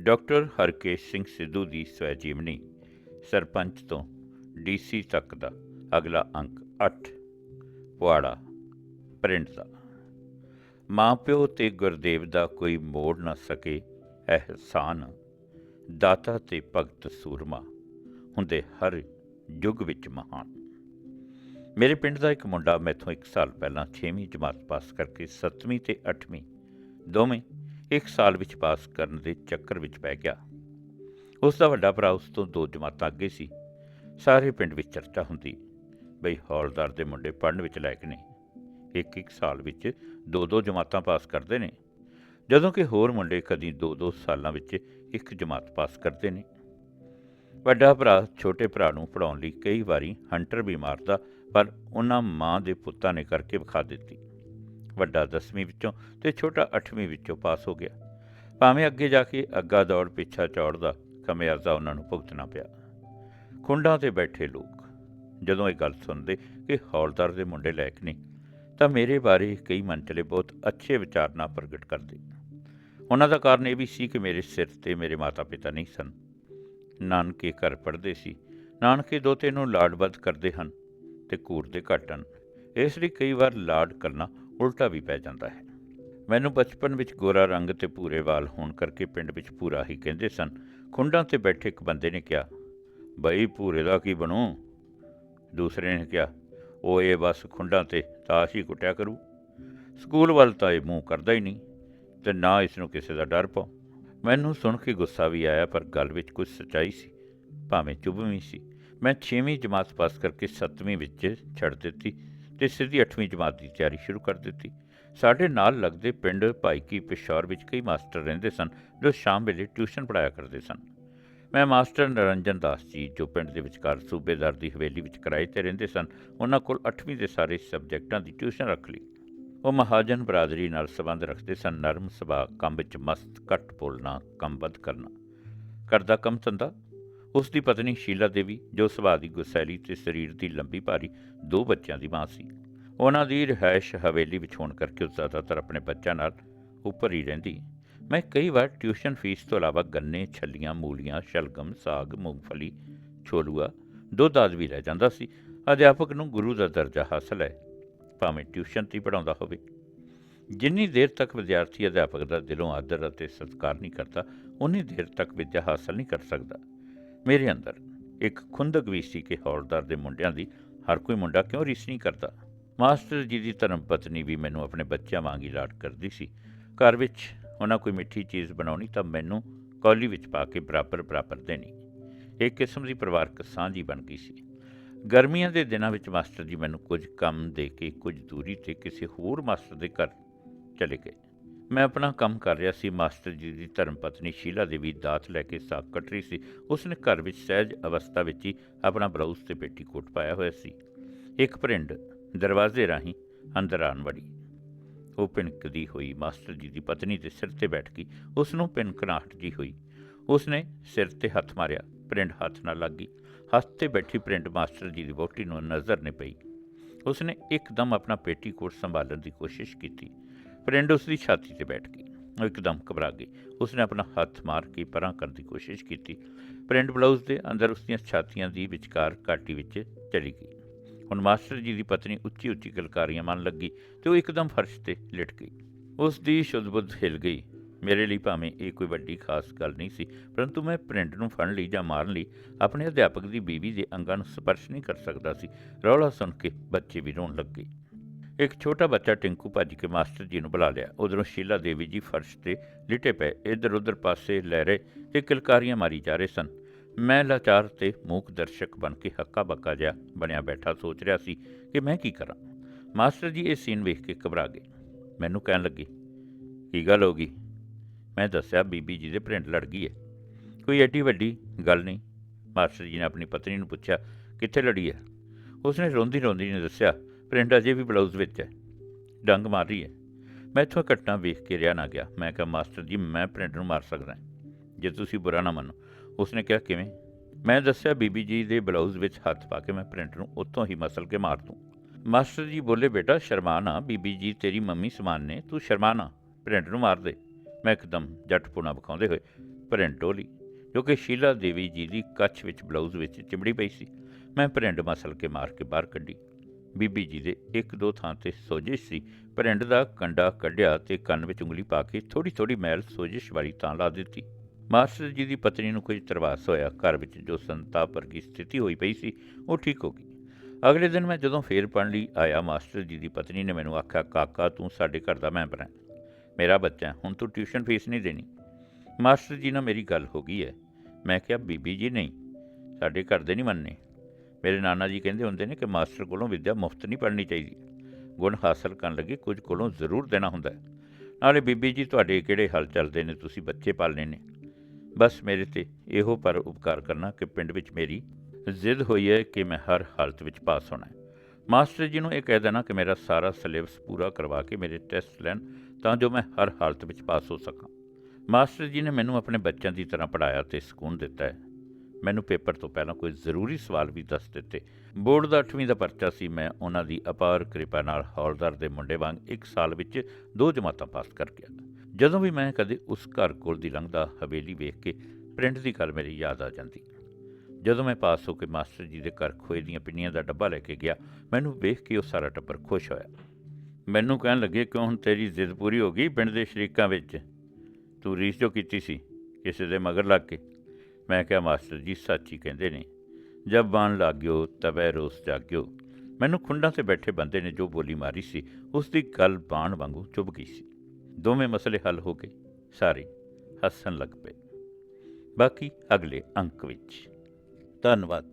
Doctor Harkesh Singh Sidhu ਦੀ ਸਵੈ ਜੀਵਨੀ ਸਰਪੰਚ ਤੋਂ ਡੀਸੀ ਤੱਕ ਦਾ ਅਗਲਾ ਅੰਕ 8 ਪੁਆੜਾ, ਪ੍ਰਿੰਟ ਦਾ। ਮਾਂ ਪਿਓ ਤੇ ਗੁਰਦੇਵ ਦਾ ਕੋਈ ਮੋੜ ਨਾ ਸਕੇ ਅਹਿਸਾਨ, ਦਾਤਾ ਤੇ ਭਗਤ ਸੂਰਮਾ ਹੁੰਦੇ ਹਰ ਯੁੱਗ ਵਿੱਚ ਮਹਾਨ। ਮੇਰੇ ਪਿੰਡ ਦਾ ਇੱਕ ਮੁੰਡਾ ਮੈਥੋਂ 1 ਸਾਲ ਪਹਿਲਾਂ 6ਵੀਂ ਜਮਾਤ ਪਾਸ ਕਰਕੇ 7ਵੀਂ ਤੇ 8ਵੀਂ ਦੋਵੇਂ ਇੱਕ ਸਾਲ ਵਿੱਚ ਪਾਸ ਕਰਨ ਦੇ ਚੱਕਰ ਵਿੱਚ ਪੈ ਗਿਆ। ਉਸ ਦਾ ਵੱਡਾ ਭਰਾ ਉਸ ਤੋਂ ਦੋ ਜਮਾਤਾਂ ਅੱਗੇ ਸੀ। ਸਾਰੇ ਪਿੰਡ ਵਿੱਚ ਚਰਚਾ ਹੁੰਦੀ, ਬਈ ਹੌਲਦਾਰ ਦੇ ਮੁੰਡੇ ਪੜ੍ਹਨ ਵਿੱਚ ਲਾਇਕ ਨਹੀਂ ਇੱਕ ਇੱਕ ਸਾਲ ਵਿੱਚ ਦੋ ਦੋ ਜਮਾਤਾਂ ਪਾਸ ਕਰਦੇ ਨੇ। ਜਦੋਂ ਕਿ ਹੋਰ ਮੁੰਡੇ ਕਦੀ ਦੋ ਦੋ ਸਾਲਾਂ ਵਿੱਚ ਇੱਕ ਜਮਾਤ ਪਾਸ ਕਰਦੇ ਨੇ। ਵੱਡਾ ਭਰਾ ਛੋਟੇ ਭਰਾ ਨੂੰ ਪੜਾਉਣ ਲਈ ਕਈ ਵਾਰੀ ਹੰਟਰ ਵੀ ਮਾਰਦਾ, ਪਰ ਉਹਨਾਂ ਮਾਂ ਦੇ ਪੁੱਤਾਂ ਨੇ ਕਰਕੇ ਵਿਖਾ ਦਿੱਤੀ। ਵੱਡਾ 10ਵੀਂ ਵਿੱਚੋਂ ਤੇ ਛੋਟਾ 8ਵੀਂ ਵਿੱਚੋਂ ਪਾਸ ਹੋ ਗਿਆ। ਭਾਵੇਂ ਅੱਗੇ ਜਾ ਕੇ ਅੱਗਾ ਦੌੜ ਪਿੱਛਾ ਚੌੜਦਾ ਖਮਿਆਜ਼ਾ ਉਹਨਾਂ ਨੂੰ ਭੁਗਤਣਾ ਪਿਆ। ਖੁੰਡਾਂ ਤੇ ਬੈਠੇ ਲੋਕ, ਜਦੋਂ ਇਹ ਗੱਲ ਸੁਣਦੇ ਕਿ ਹੌਲਦਾਰ ਦੇ ਮੁੰਡੇ ਲਾਇਕ ਨਹੀਂ ਤਾਂ ਮੇਰੇ ਬਾਰੇ ਕਈ ਮੰਚਲੇ ਬਹੁਤ ਅੱਛੇ ਵਿਚਾਰ ਨਾ ਪ੍ਰਗਟ ਕਰਦੇ। ਉਹਨਾਂ ਦਾ ਕਾਰਨ ਇਹ ਵੀ ਸੀ ਕਿ ਮੇਰੇ ਸਿਰ ਤੇ ਮੇਰੇ ਮਾਤਾ-ਪਿਤਾ ਨਹੀਂ ਸਨ। ਨਾਨਕੇ ਘਰ ਪੜਦੇ ਸੀ। ਨਾਨਕੇ ਦੋਤੇ ਨੂੰ ਲਾਡਬੱਧ ਕਰਦੇ ਹਨ ਤੇ ਘੂਰਦੇ ਘੱਟ ਹਨ। ਇਸ ਲਈ ਕਈ ਵਾਰ ਲਾਡ ਕਰਨਾ ਉਲਟਾ ਵੀ ਪੈ ਜਾਂਦਾ ਹੈ। ਮੈਨੂੰ ਬਚਪਨ ਵਿੱਚ ਗੋਰਾ ਰੰਗ ਤੇ ਭੂਰੇ ਵਾਲ ਹੋਣ ਕਰਕੇ ਪਿੰਡ ਵਿੱਚ ਭੂਰਾ ਹੀ ਕਹਿੰਦੇ ਸਨ। ਖੁੰਡਾਂ ਤੇ ਬੈਠੇ ਇੱਕ ਬੰਦੇ ਨੇ ਕਿਹਾ, ਬਈ, ਭੂਰੇ ਦਾ ਕੀ ਬਣੂ? ਦੂਸਰੇ ਨੇ ਕਿਹਾ, ਉਹ ਇਹ ਬਸ ਖੁੰਡਾਂ ਤੇ ਤਾਸ਼ ਹੀ ਕੁੱਟਿਆ ਕਰੂ। ਸਕੂਲ ਵੱਲ ਤਾਂ ਇਹ ਮੂੰਹ ਕਰਦਾ ਹੀ ਨਹੀਂ ਤੇ ਨਾ ਇਸ ਨੂੰ ਕਿਸੇ ਦਾ ਡਰ ਪਾਉ ਮੈਨੂੰ ਸੁਣ ਕੇ ਗੁੱਸਾ ਵੀ ਆਇਆ, ਪਰ ਗੱਲ ਵਿੱਚ ਕੁਝ ਸੱਚਾਈ ਸੀ। ਭਾਵੇਂ ਚੁਭਵੀਂ ਸੀ। ਮੈਂ 6ਵੀਂ ਜਮਾਤ ਪਾਸ ਕਰਕੇ 7ਵੀਂ ਵਿੱਚ ਛੱਡ ਦਿੱਤੀ। ਤੇ ਸਿੱਧੀ 8ਵੀਂ ਜਮਾਤ ਦੀ ਤਿਆਰੀ ਸ਼ੁਰੂ ਕਰ ਦਿੱਤੀ। ਸਾਡੇ ਨਾਲ ਲੱਗਦੇ ਪਿੰਡ ਭਾਈਕੀ ਪਿਸ਼ੌਰ ਵਿੱਚ ਕਈ ਮਾਸਟਰ ਰਹਿੰਦੇ ਸਨ, ਜੋ ਸ਼ਾਮ ਵੇਲੇ ਟਿਊਸ਼ਨ ਪੜਾਇਆ ਕਰਦੇ ਸਨ। ਮੈਂ ਮਾਸਟਰ ਨਰਿੰਜਨ ਦਾਸ ਜੀ, ਜੋ ਪਿੰਡ ਦੇ ਵਿਚਕਾਰ ਸੂਬੇਦਾਰ ਦੀ ਹਵੇਲੀ ਵਿੱਚ ਕਿਰਾਏ ਤੇ ਰਹਿੰਦੇ ਸਨ, ਉਹਨਾਂ ਕੋਲ 8ਵੀਂ ਦੇ ਸਾਰੇ ਸਬਜੈਕਟਾਂ ਦੀ ਟਿਊਸ਼ਨ ਰੱਖ ਲਈ। ਉਹ ਮਹਾਜਨ ਬਰਾਦਰੀ ਨਾਲ ਸੰਬੰਧ ਰੱਖਦੇ ਸਨ, ਨਰਮ ਸੁਭਾਅ, ਕੰਮ ਵਿੱਚ ਮਸਤ, ਘੱਟ ਬੋਲਣਾ ਕੰਮਬੱਧ ਕਰਨਾ। ਕਰਦਾ ਕੰਮ ਧੰਦਾ ਉਸ ਦੀ ਪਤਨੀ ਸ਼ੀਲਾ ਦੇਵੀ, ਜੋ ਸੁਭਾਅ ਦੀ ਗੁਸੈਲੀ ਤੇ ਸਰੀਰ ਦੀ ਲੰਬੀ ਭਾਰੀ ਦੋ ਬੱਚਿਆਂ ਦੀ ਮਾਂ ਸੀ, ਉਹਨਾਂ ਦੀ ਰਿਹਾਇਸ਼ ਹਵੇਲੀ ਵਿੱਚ ਹੋਣ ਕਰਕੇ ਉਹ ਜ਼ਿਆਦਾਤਰ ਆਪਣੇ ਬੱਚਿਆਂ ਨਾਲ ਉੱਪਰ ਹੀ ਰਹਿੰਦੀ। ਮੈਂ ਕਈ ਵਾਰ ਟਿਊਸ਼ਨ ਫੀਸ ਤੋਂ ਇਲਾਵਾ ਗੰਨੇ, ਛੱਲੀਆਂ, ਮੂਲੀਆਂ, ਸ਼ਲਗਮ, ਸਾਗ, ਮੂੰਗਫਲੀ, ਛੋਲੂਆ, ਦੁੱਧ ਆਦਿ ਵੀ ਲੈ ਜਾਂਦਾ ਸੀ। ਅਧਿਆਪਕ ਨੂੰ ਗੁਰੂ ਦਾ ਦਰਜਾ ਹਾਸਲ ਹੈ, ਭਾਵੇਂ ਟਿਊਸ਼ਨ ਤੇ ਪੜਾਉਂਦਾ ਹੋਵੇ। ਜਿੰਨੀ ਦੇਰ ਤੱਕ ਵਿਦਿਆਰਥੀ ਅਧਿਆਪਕ ਦਾ ਦਿਲੋਂ ਆਦਰ ਅਤੇ ਸਤਿਕਾਰ ਨਹੀਂ ਕਰਦਾ, ਉਨੀ ਦੇਰ ਤੱਕ ਵਿੱਦਿਆ ਹਾਸਲ ਨਹੀਂ ਕਰ ਸਕਦਾ। ਮੇਰੇ ਅੰਦਰ ਇੱਕ ਖੁੰਦਕ ਵੀ ਸੀ ਕਿ ਹੌਲਦਾਰ ਦੇ ਮੁੰਡਿਆਂ ਦੀ ਹਰ ਕੋਈ ਮੁੰਡਾ ਕਿਉਂ ਰੀਸ ਨਹੀਂ ਕਰਦਾ। ਮਾਸਟਰ ਜੀ ਦੀ ਧਰਮ ਪਤਨੀ ਵੀ ਮੈਨੂੰ ਆਪਣੇ ਬੱਚਿਆਂ ਵਾਂਗ ਹੀ ਲਾਡ ਕਰਦੀ ਸੀ। ਘਰ ਵਿੱਚ ਉਹਨਾਂ ਕੋਈ ਮਿੱਠੀ ਚੀਜ਼ ਬਣਾਉਣੀ ਤਾਂ ਮੈਨੂੰ ਕੌਲੀ ਵਿੱਚ ਪਾ ਕੇ ਬਰਾਬਰ ਬਰਾਬਰ ਦੇਣੀ। ਇੱਕ ਕਿਸਮ ਦੀ ਪਰਿਵਾਰਕ ਸਾਂਝੀ ਬਣ ਗਈ ਸੀ। ਗਰਮੀਆਂ ਦੇ ਦਿਨਾਂ ਵਿੱਚ ਮਾਸਟਰ ਜੀ ਮੈਨੂੰ ਕੁਝ ਕੰਮ ਦੇ ਕੇ ਕੁਝ ਦੂਰੀ ਤੇ ਕਿਸੇ ਹੋਰ ਮਾਸਟਰ ਦੇ ਘਰ ਚਲੇ ਗਏ। ਮੈਂ ਆਪਣਾ ਕੰਮ ਕਰ ਰਿਹਾ ਸੀ, ਮਾਸਟਰ ਜੀ ਦੀ ਧਰਮ ਪਤਨੀ ਸ਼ੀਲਾ ਦੇਵੀ ਦਾਤ ਲੈ ਕੇ ਸਾਗ ਕੱਟ ਰਹੀ ਸੀ। ਉਸਨੇ ਘਰ ਵਿੱਚ ਸਹਿਜ ਅਵਸਥਾ ਵਿੱਚ ਹੀ ਆਪਣਾ ਬਲਾਊਜ਼ ਤੇ ਪੇਟੀਕੋਟ ਪਾਇਆ ਹੋਇਆ ਸੀ। ਇੱਕ ਭਰਿੰਡ ਦਰਵਾਜ਼ੇ ਰਾਹੀਂ ਅੰਦਰ ਆਣ ਵੜੀ। ਉਹ ਪਿੰਕਦੀ ਹੋਈ ਮਾਸਟਰ ਜੀ ਦੀ ਪਤਨੀ ਦੇ ਸਿਰ ਤੇ ਬੈਠ ਗਈ। ਉਸ ਨੂੰ ਪਿੰਕਣਾਹਟ ਜੀ ਹੋਈ। ਉਸਨੇ ਸਿਰ ਤੇ ਹੱਥ ਮਾਰਿਆ ਪ੍ਰਿੰਡ ਹੱਥ ਨਾਲ ਲੱਗੀ ਹੱਥ ਤੇ ਬੈਠੀ ਪ੍ਰਿੰਡ ਮਾਸਟਰ ਜੀ ਦੀ ਵੋਟੀ ਨੂੰ ਨਜ਼ਰ ਨਹੀਂ ਪਈ। ਉਸਨੇ ਇੱਕਦਮ ਆਪਣਾ ਪੇਟੀਕੋਟ ਸੰਭਾਲਣ ਦੀ ਕੋਸ਼ਿਸ਼ ਕੀਤੀ। ਪ੍ਰਿੰਡ ਉਸ ਦੀ ਛਾਤੀ ਤੇ ਬੈਠ ਗਈ। ਉਹ ਇੱਕਦਮ ਘਬਰਾ ਗਈ। ਉਸਨੇ ਆਪਣਾ ਹੱਥ ਮਾਰ ਕੇ ਪਰਾਂ ਕਰਨ ਦੀ ਕੋਸ਼ਿਸ਼ ਕੀਤੀ। ਪ੍ਰਿੰਟ ਬਲਾਊਜ਼ ਦੇ ਅੰਦਰ ਉਸ ਦੀਆਂ ਛਾਤੀਆਂ ਦੀ ਵਿਚਕਾਰ ਕਾਟੀ ਵਿੱਚ ਚਲੀ ਗਈ। ਹੁਣ ਮਾਸਟਰ ਜੀ ਦੀ ਪਤਨੀ ਉੱਚੀ ਉੱਚੀ ਗਲਕਾਰੀਆਂ ਮੰਨ ਲੱਗੀ ਤੇ ਉਹ ਇੱਕਦਮ ਫਰਸ਼ ਤੇ ਲਿਟ ਗਈ। ਉਸ ਦੀ ਸ਼ੁੱਧ-ਬੁੱਧ ਹਿਲ ਗਈ। ਮੇਰੇ ਲਈ ਭਾਵੇਂ ਇਹ ਕੋਈ ਵੱਡੀ ਖਾਸ ਗੱਲ ਨਹੀਂ ਸੀ, ਪਰੰਤੂ ਮੈਂ ਪ੍ਰਿੰਟ ਨੂੰ ਫੜਨ ਲਈ ਜਾਂ ਮਾਰਨ ਲਈ ਆਪਣੇ ਅਧਿਆਪਕ ਦੀ ਬੀਵੀ ਦੇ ਅੰਗਾਂ ਨੂੰ ਸਪਰਸ਼ ਨਹੀਂ ਕਰ ਸਕਦਾ ਸੀ। ਰੌਲਾ ਸੁਣ ਕੇ ਬੱਚੇ ਵੀ ਰੋਣ ਲੱਗੇ ਇੱਕ ਛੋਟਾ ਬੱਚਾ ਟਿੰਕੂ ਭੱਜ ਕੇ ਮਾਸਟਰ ਜੀ ਨੂੰ ਬੁਲਾ ਲਿਆ। ਉਧਰੋਂ ਸ਼ੀਲਾ ਦੇਵੀ ਜੀ ਫਰਸ਼ ਤੇ ਲਿਟੇ ਪਏ। ਇੱਧਰ ਉੱਧਰ ਪਾਸੇ ਲੈ ਰਹੇ ਤੇ ਕਿਲਕਾਰੀਆਂ ਮਾਰੀ ਜਾ ਰਹੇ ਸਨ। ਮੈਂ ਲਾਚਾਰ ਤੇ ਮੂਕ ਦਰਸ਼ਕ ਬਣ ਕੇ ਹੱਕਾ ਬੱਕਾ ਜਿਹਾ ਬਣਿਆ ਬੈਠਾ ਸੋਚ ਰਿਹਾ ਸੀ ਕਿ ਮੈਂ ਕੀ ਕਰਾਂ। ਮਾਸਟਰ ਜੀ ਇਹ ਸੀਨ ਵੇਖ ਕੇ ਘਬਰਾ ਗਏ। ਮੈਨੂੰ ਕਹਿਣ ਲੱਗੇ, ਕੀ ਗੱਲ ਹੋ ਗਈ? ਮੈਂ ਦੱਸਿਆ, ਬੀਬੀ ਜੀ ਦੇ ਪ੍ਰਿੰਟ ਲੜ ਗਈ ਹੈ। ਕੋਈ ਐਡੀ ਵੱਡੀ ਗੱਲ ਨਹੀਂ। ਮਾਸਟਰ ਜੀ ਨੇ ਆਪਣੀ ਪਤਨੀ ਨੂੰ ਪੁੱਛਿਆ, ਕਿੱਥੇ ਲੜੀ ਹੈ? ਉਸਨੇ ਰੋਂਦੀ ਰੋਂਦੀ ਨੇ ਦੱਸਿਆ ਪ੍ਰਿੰਟ ਅਜੇ ਵੀ ਬਲਾਊਜ਼ ਵਿੱਚ ਹੈ। ਡੰਗ ਮਾਰ ਰਹੀ ਹੈ। ਮੈਂ ਇੱਥੋਂ ਇਹ ਘਟਨਾ ਵੇਖ ਕੇ ਰਿਆ ਨਾ ਗਿਆ। ਮੈਂ ਕਿਹਾ, ਮਾਸਟਰ ਜੀ, ਮੈਂ ਪ੍ਰਿੰਟ ਨੂੰ ਮਾਰ ਸਕਦਾ ਜੇ ਤੁਸੀਂ ਬੁਰਾ ਨਾ ਮੰਨੋ। ਉਸਨੇ ਕਿਹਾ, ਕਿਵੇਂ? ਮੈਂ ਦੱਸਿਆ, ਬੀਬੀ ਜੀ ਦੇ ਬਲਾਊਜ਼ ਵਿੱਚ ਹੱਥ ਪਾ ਕੇ ਮੈਂ ਪ੍ਰਿੰਟ ਨੂੰ ਉੱਥੋਂ ਹੀ ਮਸਲ ਕੇ ਮਾਰ ਦੂੰ। ਮਾਸਟਰ ਜੀ ਬੋਲੇ, ਬੇਟਾ ਸ਼ਰਮਾਨਾ ਬੀਬੀ ਜੀ, ਤੇਰੀ ਮੰਮੀ ਸਮਾਨ ਨੇ। ਤੂੰ ਸ਼ਰਮਾਨਾ ਪ੍ਰਿੰਟ ਨੂੰ ਮਾਰ ਦੇ। ਮੈਂ ਇੱਕਦਮ ਜੱਟਪੁਣਾ ਵਿਖਾਉਂਦੇ ਹੋਏ ਭਰਿੰਡ ਡੋਲੀ, ਜੋ ਕਿ ਸ਼ੀਲਾ ਦੇਵੀ ਜੀ ਦੀ ਕੱਛ ਵਿੱਚ ਬਲਾਊਜ਼ ਵਿੱਚ ਚਿਮੜੀ ਪਈ ਸੀ। ਮੈਂ ਭਰਿੰਡ ਮਸਲ ਕੇ ਮਾਰ ਕੇ ਬਾਹਰ ਕੱਢੀ। ਬੀਬੀ ਜੀ ਦੇ ਇੱਕ ਦੋ ਥਾਂ ਤੇ ਸੋਜਿਸ਼ ਸੀ। ਪਰਿੰਡ ਦਾ ਕੰਡਾ ਕੱਢਿਆ ਤੇ ਕੰਨ ਵਿੱਚ ਉਂਗਲੀ ਪਾ ਕੇ ਥੋੜੀ ਥੋੜੀ ਮੈਲ ਸੋਜਿਸ਼ ਵਾਲੀ ਤਾਂ ਲਾ ਦਿੱਤੀ। ਮਾਸਟਰ ਜੀ ਦੀ ਪਤਨੀ ਨੂੰ ਕੁਝ ਤਰਵਾਸ ਹੋਇਆ। ਘਰ ਵਿੱਚ ਜੋ ਸੰਤਾਪ ਵਰਗੀ ਸਥਿਤੀ ਹੋਈ ਪਈ ਸੀ, ਉਹ ਠੀਕ ਹੋ ਗਈ। ਅਗਲੇ ਦਿਨ ਮੈਂ ਜਦੋਂ ਫੇਰ ਪੜ੍ਹਨ ਲਈ ਆਇਆ, ਮਾਸਟਰ ਜੀ ਦੀ ਪਤਨੀ ਨੇ ਮੈਨੂੰ ਆਖਿਆ, ਕਾਕਾ, ਤੂੰ ਸਾਡੇ ਘਰ ਦਾ ਮੈਂਬਰ ਹੈ। ਮੇਰਾ ਬੱਚਾ ਹੁਣ ਤੂੰ ਟਿਊਸ਼ਨ ਫੀਸ ਨਹੀਂ ਦੇਣੀ। ਮਾਸਟਰ ਜੀ ਨਾਲ ਮੇਰੀ ਗੱਲ ਹੋ ਗਈ ਹੈ। ਮੈਂ ਕਿਹਾ, ਬੀਬੀ ਜੀ, ਨਹੀਂ। ਸਾਡੇ ਘਰ ਦੇ ਨਹੀਂ ਮੰਨਨੇ ਮੇਰੇ ਨਾਨਾ ਜੀ ਕਹਿੰਦੇ ਹੁੰਦੇ ਨੇ ਕਿ ਮਾਸਟਰ ਕੋਲੋਂ ਵਿੱਦਿਆ ਮੁਫਤ ਨਹੀਂ ਪੜ੍ਹਨੀ ਚਾਹੀਦੀ। ਗੁਣ ਹਾਸਲ ਕਰਨ ਲੱਗੇ ਕੁਝ ਕੋਲੋਂ ਜ਼ਰੂਰ ਦੇਣਾ ਹੁੰਦਾ ਹੈ। ਨਾਲੇ ਬੀਬੀ ਜੀ, ਤੁਹਾਡੇ ਕਿਹੜੇ ਹਲ ਚੱਲਦੇ ਨੇ? ਤੁਸੀਂ ਬੱਚੇ ਪਾਲਨੇ ਨੇ। ਬਸ ਮੇਰੇ ਤੇ ਇਹੋ ਪਰ ਉਪਕਾਰ ਕਰਨਾ ਕਿ ਪਿੰਡ ਵਿੱਚ ਮੇਰੀ ਜ਼ਿੱਦ ਹੋਈ ਹੈ ਕਿ ਮੈਂ ਹਰ ਹਾਲਤ ਵਿੱਚ ਪਾਸ ਹੋਣਾ ਹੈ। ਮਾਸਟਰ ਜੀ ਨੂੰ ਇਹ ਕਹਿ ਦੇਣਾ ਕਿ ਮੇਰਾ ਸਾਰਾ ਸਿਲੇਬਸ ਪੂਰਾ ਕਰਵਾ ਕੇ ਮੇਰੇ ਟੈਸਟ ਲੈਣ ਤਾਂ ਜੋ ਮੈਂ ਹਰ ਹਾਲਤ ਵਿੱਚ ਪਾਸ ਹੋ ਸਕਾਂ। ਮਾਸਟਰ ਜੀ ਨੇ ਮੈਨੂੰ ਆਪਣੇ ਬੱਚਿਆਂ ਦੀ ਤਰ੍ਹਾਂ ਪੜਾਇਆ ਤੇ ਸਕੂਨ ਦਿੱਤਾ ਹੈ। ਮੈਨੂੰ ਪੇਪਰ ਤੋਂ ਪਹਿਲਾਂ ਕੋਈ ਜ਼ਰੂਰੀ ਸਵਾਲ ਵੀ ਦੱਸ ਦਿੱਤੇ। ਬੋਰਡ ਦਾ 8ਵੀਂ ਦਾ ਪਰਚਾ ਸੀ, ਮੈਂ ਉਹਨਾਂ ਦੀ ਅਪਾਰ ਕਿਰਪਾ ਨਾਲ ਹੌਲਦਾਰ ਦੇ ਮੁੰਡੇ ਵਾਂਗ ਇੱਕ ਸਾਲ ਵਿੱਚ ਦੋ ਜਮਾਤਾਂ ਪਾਸ ਕਰ ਗਿਆ। ਜਦੋਂ ਵੀ ਮੈਂ ਕਦੇ ਉਸ ਘਰ ਕੋਲ ਦੀ ਲੰਘਦਾ ਹਵੇਲੀ ਵੇਖ ਕੇ ਪ੍ਰਿੰਟ ਦੀ ਗੱਲ ਮੇਰੀ ਯਾਦ ਆ ਜਾਂਦੀ। ਜਦੋਂ ਮੈਂ ਪਾਸ ਹੋ ਕੇ ਮਾਸਟਰ ਜੀ ਦੇ ਘਰ ਖੋਏ ਦੀਆਂ ਪਿੰਨੀਆਂ ਦਾ ਡੱਬਾ ਲੈ ਕੇ ਗਿਆ, ਮੈਨੂੰ ਵੇਖ ਕੇ ਉਹ ਸਾਰਾ ਟੱਬਰ ਖੁਸ਼ ਹੋਇਆ। ਮੈਨੂੰ ਕਹਿਣ ਲੱਗੇ, ਕਿਉਂ ਹੁਣ ਤੇਰੀ ਜ਼ਿੱਦ ਪੂਰੀ ਹੋ ਗਈ ਪਿੰਡ ਦੇ ਸ਼ਰੀਕਾਂ ਵਿੱਚ? ਤੂੰ ਰੀਸ ਜੋ ਕੀਤੀ ਸੀ, ਕਿਸੇ ਦੇ ਮਗਰ ਲੱਗ ਕੇ? ਮੈਂ ਕਿਹਾ, ਮਾਸਟਰ ਜੀ, ਸੱਚ ਹੀ ਕਹਿੰਦੇ ਨੇ ਜਦ ਬਾਣ ਲੱਗਿਓ ਤਬੈ ਰੋਸ ਜਾਗਿਓ। ਮੈਨੂੰ ਖੁੰਡਾਂ ਤੇ ਬੈਠੇ ਬੰਦੇ ਨੇ ਜੋ ਬੋਲੀ ਮਾਰੀ ਸੀ ਉਸ ਦੀ ਗੱਲ ਬਾਣ ਵਾਂਗੂ ਚੁੱਭ ਗਈ ਸੀ। ਦੋਵੇਂ ਮਸਲੇ ਹੱਲ ਹੋ ਗਏ, ਸਾਰੇ ਹੱਸਣ ਲੱਗ ਪਏ। ਬਾਕੀ ਅਗਲੇ ਅੰਕ ਵਿੱਚ। ਧੰਨਵਾਦ।